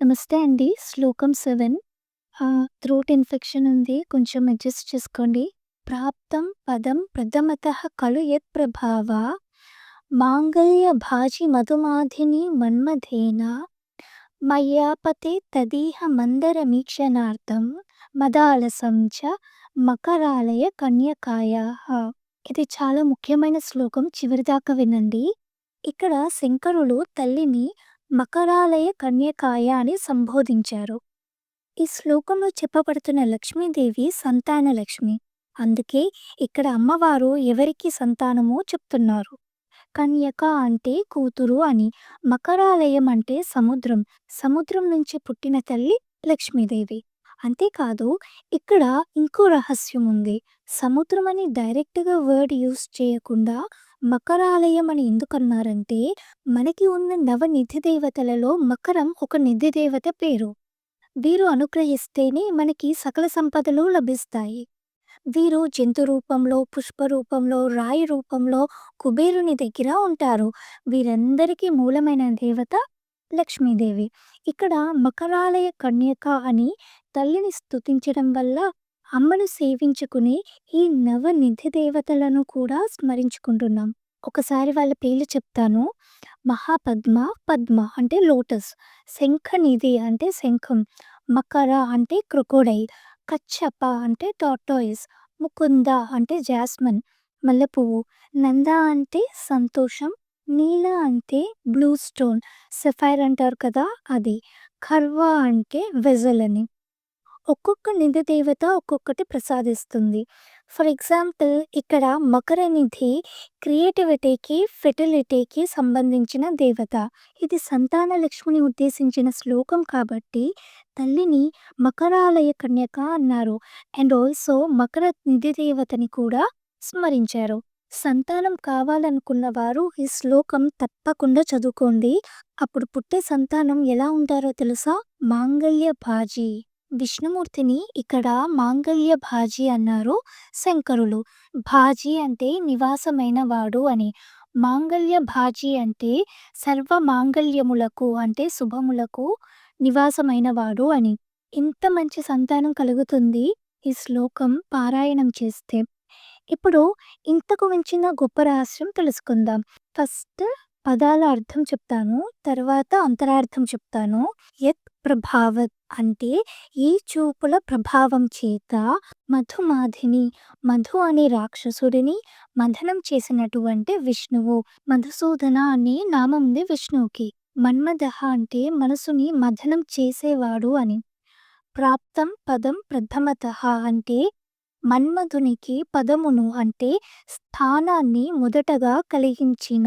నమస్తే అండి. శ్లోకం 7 ఆహ్, థ్రోట్ ఇన్ఫెక్షన్ ఉంది. కొంచెం అడ్జస్ట్ చేసుకోండి. ప్రాప్తం పదం ప్రథమత ఖలు యత్ప్రభావ మాంగళ్య భాజి మధుమాధిని మన్మధేన మయ్యాపతే తదీహ మందర మీక్షణార్థం మదాలసం చ మకరాలయ కన్యకాయా ఇది చాలా ముఖ్యమైన శ్లోకం. చివరిదాకా వినండి. ఇక్కడ శంకరులు తల్లిని మకరాలయ కన్యకాయ అని సంబోధించారు. ఈ శ్లోకంలో చెప్పబడుతున్న లక్ష్మీదేవి సంతాన లక్ష్మి. అందుకే ఇక్కడ అమ్మవారు ఎవరికి సంతానమో చెప్తున్నారు. కన్యక అంటే కూతురు అని. మకరాలయం అంటే సముద్రం. సముద్రం నుంచి పుట్టిన తల్లి లక్ష్మీదేవి. అంతేకాదు ఇక్కడ ఇంకో రహస్యం ఉంది. సముద్రం అని డైరెక్ట్‌గా వర్డ్ యూస్ చేయకుండా మకరాలయం అని ఎందుకన్నారంటే మనకి ఉన్న నవ నిధి దేవతలలో మకరం ఒక నిధి దేవత పేరు. వీరు అనుగ్రహిస్తేనే మనకి సకల సంపదలు లభిస్తాయి. వీరు జంతు రూపంలో, పుష్ప రూపంలో, రాయి రూపంలో కుబేరుని దగ్గర ఉంటారు. వీరందరికీ మూలమైన దేవత లక్ష్మీదేవి. ఇక్కడ మకరాలయ కన్యక అని తల్లిని స్తుతించడం వల్ల అమ్మను సేవించుకునే ఈ నవ నిధి దేవతలను కూడా స్మరించుకుంటున్నాం. ఒకసారి వాళ్ళ పేర్లు చెప్తాను. మహాపద్మ పద్మ అంటే లోటస్. శంఖనిధి అంటే శంఖం. మకర అంటే క్రొకోడైల్. కచ్చప అంటే టార్టాయిస్. ముకుంద అంటే జాస్మిన్ మల్లెపువ్వు. నంద అంటే సంతోషం. నీల అంటే బ్లూ స్టోన్. సఫైర్ అంటారు కదా అది. ఖర్వా అంటే వెజల్ అని. ఒక్కొక్క నిధి దేవత ఒక్కొక్కటి ప్రసాదిస్తుంది. ఫర్ ఎగ్జాంపుల్ ఇక్కడ మకర నిధి క్రియేటివిటీకి, ఫెర్టిలిటీకి సంబంధించిన దేవత. ఇది సంతాన లక్ష్మిని ఉద్దేశించిన శ్లోకం కాబట్టి తల్లిని మకరాలయ కన్యక అన్నారు. అండ్ ఆల్సో మకర నిధి దేవతని కూడా స్మరించారు. సంతానం కావాలనుకున్న వారు ఈ శ్లోకం తప్పకుండా చదువుకోండి. అప్పుడు పుట్టే సంతానం ఎలా ఉంటారో తెలుసా? మాంగళ్య బాజీ విష్ణుమూర్తిని ఇక్కడ మాంగళ్య భాజీ అన్నారు శంకరులు. భాజీ అంటే నివాసమైన వాడు అని. మాంగళ్య భాజీ అంటే సర్వ మాంగళ్యములకు అంటే శుభములకు నివాసమైన వాడు అని. ఇంత మంచి సంతానం కలుగుతుంది ఈ శ్లోకం పారాయణం చేస్తే. ఇప్పుడు ఇంతకు మించిన గొప్ప రహస్యం తెలుసుకుందాం. ఫస్ట్ పదాల అర్థం చెప్తాను. తర్వాత అంతరార్థం చెప్తాను. యత్ ప్రభావత్ అంటే ఈ చూపుల ప్రభావం చేత మధుమాధిని మధు అనే రాక్షసుడిని మథనం చేసినటువంటి విష్ణువు. మధుసూదన అనే నామం ఉంది విష్ణువుకి. మన్మదహ అంటే మనసుని మథనం చేసేవాడు అని. ప్రాప్తం పదం ప్రథమతః అంటే మన్మధునికి పదమును అంటే స్థానాన్ని మొదటగా కలిగించిన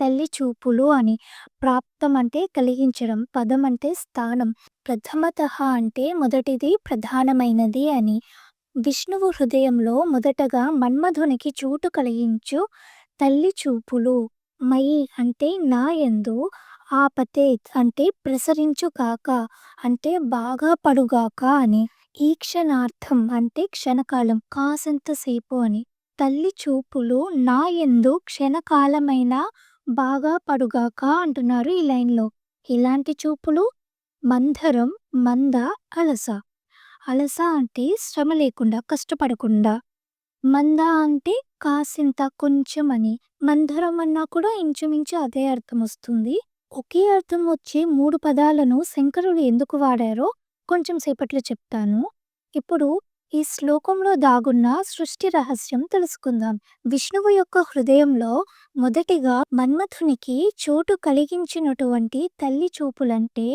తల్లి చూపులు అని. ప్రాప్తం అంటే కలిగించడం. పదం అంటే స్థానం. ప్రథమత అంటే మొదటిది ప్రధానమైనది అని. విష్ణువు హృదయంలో మొదటగా మన్మధునికి చోటు కలిగించు తల్లి చూపులు. మై అంటే నా ఎందు ఆపతే అంటే ప్రసరించు కాక అంటే బాగా పడుగాక అని. ఈ క్షణార్థం అంటే క్షణకాలం కాసంత సేపు అని. తల్లి చూపులు నా ఎందు క్షణకాలమైన బాగా పడుగాక అంటున్నారు ఈ లైన్‌లో. ఎలాంటి చూపులు? మందరం, మంద, అలస. అలస అంటే శ్రమ లేకుండా, కష్టపడకుండా. మంద అంటే కాసింత, కొంచెం అని. మందరం అన్నా కూడా ఇంచుమించు అదే అర్థం వస్తుంది. ఒకే అర్థం వచ్చే మూడు పదాలను శంకరులు ఎందుకు వాడారో కొంచెం సేపట్లో చెప్తాను. ఇప్పుడు ఈ శ్లోకంలో దాగున్న సృష్టి రహస్యం తెలుసుకుందాం. విష్ణువు యొక్క హృదయంలో మొదటిగా మన్మథునికి చోటు కలిగించినటువంటి తల్లి చూపులంటే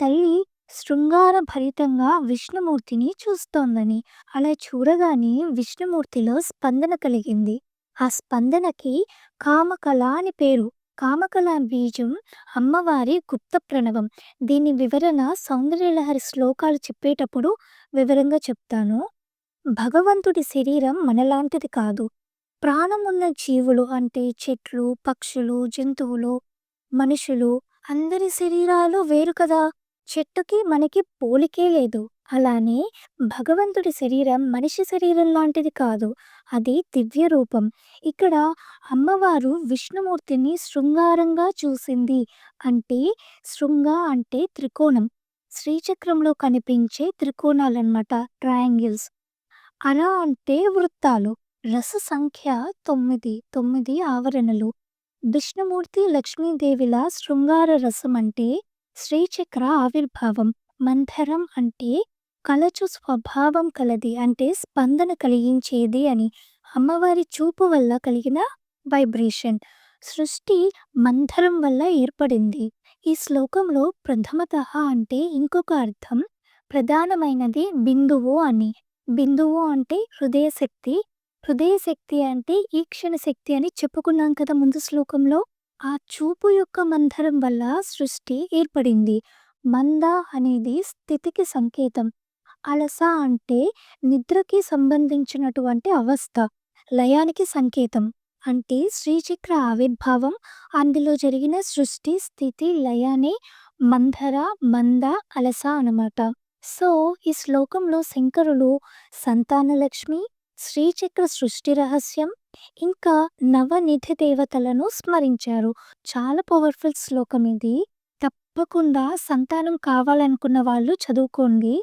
తల్లి శృంగార భరితంగా విష్ణుమూర్తిని చూస్తోందని. అలా చూడగానే విష్ణుమూర్తిలో స్పందన కలిగింది. ఆ స్పందనకి కామకళ అని పేరు. కామకళా బీజం అమ్మవారి గుప్త ప్రణవం. దీని వివరణ సౌందర్యలహరి శ్లోకాలు చెప్పేటప్పుడు వివరంగా చెప్తాను. భగవంతుడి శరీరం మనలాంటిది కాదు. ప్రాణమున్న జీవులు అంటే చెట్లు, పక్షులు, జంతువులు, మనుషులు అందరి శరీరాలు వేరు కదా! చెట్టుకి మనకి పోలికే లేదు. అలానే భగవంతుడి శరీరం మనిషి శరీరం లాంటిది కాదు. అది దివ్య రూపం. ఇక్కడ అమ్మవారు విష్ణుమూర్తిని శృంగారంగా చూసింది అంటే శృంగ అంటే త్రికోణం. శ్రీచక్రంలో కనిపించే త్రికోణాలన్నమాట. ట్రయాంగిల్స్. అలా అంటే వృత్తాలు. రస సంఖ్య 9. 9 ఆవరణలు. విష్ణుమూర్తి, లక్ష్మీదేవిల శృంగార రసం అంటే శ్రీచక్ర ఆవిర్భావం. మంథరం అంటే కలచు స్వభావం కలది. అంటే స్పందన కలిగించేది అని. అమ్మవారి చూపు వల్ల కలిగిన వైబ్రేషన్. సృష్టి మంథరం వల్ల ఏర్పడింది. ఈ శ్లోకంలో ప్రథమత అంటే ఇంకొక అర్థం ప్రధానమైనది బిందువు అని. బిందువు అంటే హృదయ శక్తి. హృదయ శక్తి అంటే ఈక్షణ శక్తి అని చెప్పుకున్నాం కదా ముందు శ్లోకంలో. ఆ చూపు యొక్క మందరం వల్ల సృష్టి ఏర్పడింది. మంద అనేది స్థితికి సంకేతం. అలస అంటే నిద్రకి సంబంధించినటువంటి అవస్థ. లయానికి సంకేతం. అంటే శ్రీచక్ర ఆవిర్భావం, అందులో జరిగిన సృష్టి, స్థితి, లయానే మంధర మంద, అలస అనమాట. సో, ఈ శ్లోకంలో శంకరులు సంతానలక్ష్మి, శ్రీచక్ర సృష్టి రహస్యం, ఇంకా నవనిధి దేవతలను స్మరించారు. చాలా పవర్‌ఫుల్ శ్లోకం ఇది. తప్పకుండా సంతానం కావాలనుకున్న వాళ్ళు చదువుకోండి.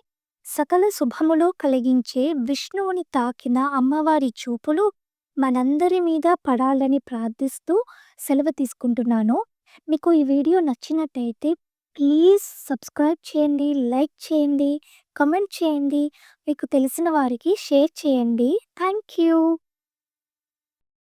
సకల శుభములు కలిగించే విష్ణువుని తాకిన అమ్మవారి చూపులు మనందరి మీద పడాలని ప్రార్థిస్తూ సెలవు తీసుకుంటున్నాను. మీకు ఈ వీడియో నచ్చినట్టయితే ప్లీజ్ సబ్స్క్రైబ్ చేయండి, లైక్ చేయండి, కమెంట్ చేయండి. మీకు తెలిసిన వారికి షేర్ చేయండి. Thank you.